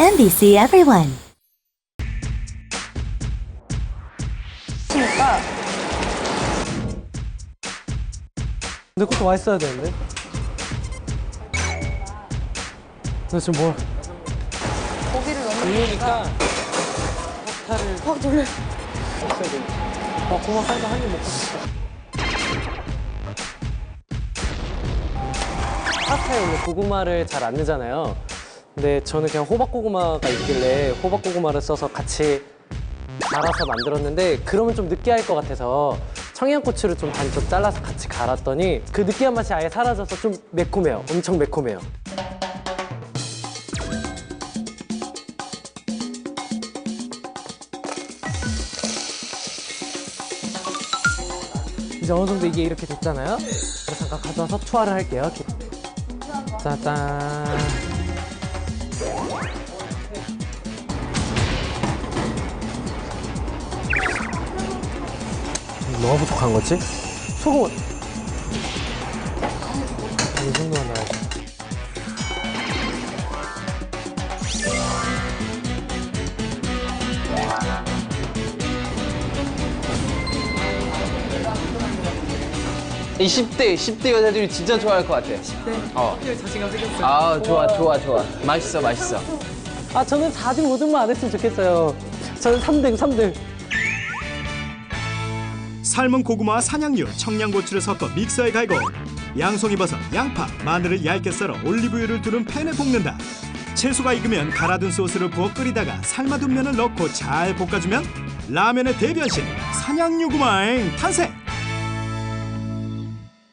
NBC Everyone. 내 것도 맛있어야 되는데. 나 지금 뭘? 고기를 넣는 이러니까 파스타를 확 돌려. 먹어야 돼. 아, 고마 빨리 한입 먹고 싶다. 파스타에 원래 고구마를 잘 안 넣잖아요. 근데 저는 그냥 호박고구마가 있길래 호박고구마를 써서 같이 갈아서 만들었는데 그러면 좀 느끼할 것 같아서 청양고추를 좀 반쪽 잘라서 같이 갈았더니 그 느끼한 맛이 아예 사라져서 좀 매콤해요. 엄청 매콤해요. 이제 어느 정도 이게 이렇게 됐잖아요. 그래서 잠깐 가져와서 투하를 할게요. 짜잔. 뭐가 부족한 거지? 소금은 이 정도면 20대, 10대 여자들이 진짜 좋아할 것 같아. 10대? 어. 자신감 생겼어요. 아, 좋아, 좋아, 좋아. 맛있어, 맛있어. 아, 저는 4등, 5등만 안 했으면 좋겠어요. 저는 3등, 3등. 삶은 고구마와 산양류, 청양고추를 섞어 믹서에 갈고 양송이버섯, 양파, 마늘을 얇게 썰어 올리브유를 두른 팬에 볶는다. 채소가 익으면 갈아둔 소스를 부어 끓이다가 삶아둔 면을 넣고 잘 볶아주면 라면의 대변신 산양유구마의 탄생!